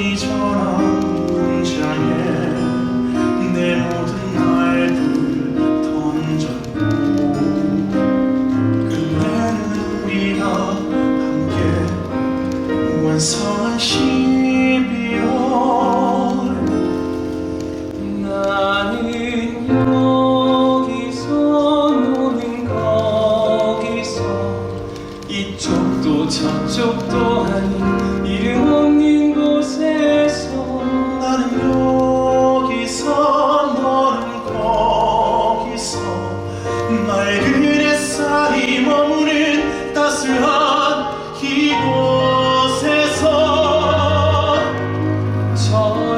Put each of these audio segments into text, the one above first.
이리저리 문장에 내 모든 말들 던졌고 끝내는 우리가 함께 완성한 12월. 나는 여기서 너는 거기서 이쪽도 저쪽도 아닌 이름 없는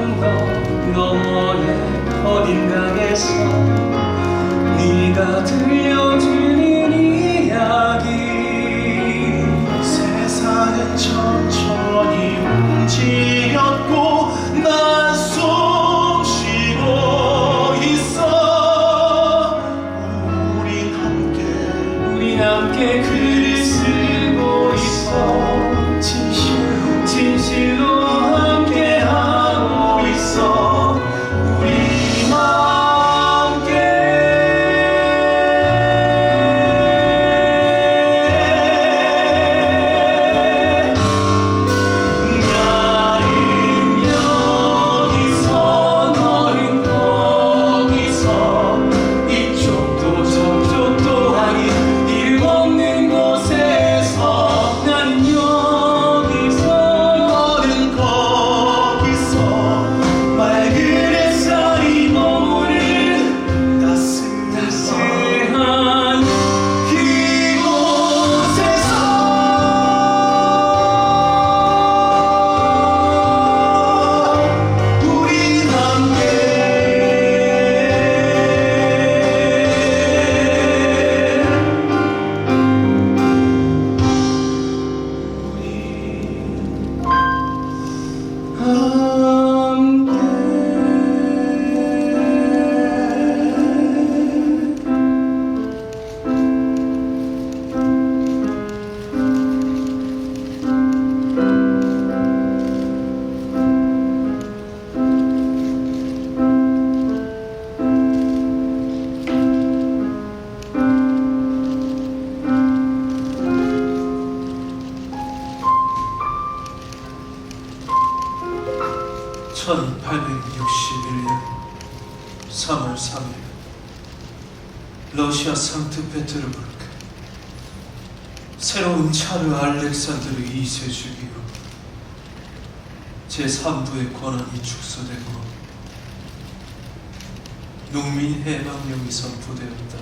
Vào (1861년 3월 3일) 러시아 상트페테르부르크 새로운 차르 알렉산드르 2세 주기로 제3부의 권한이 축소되고 농민 해방령이 선포되었다.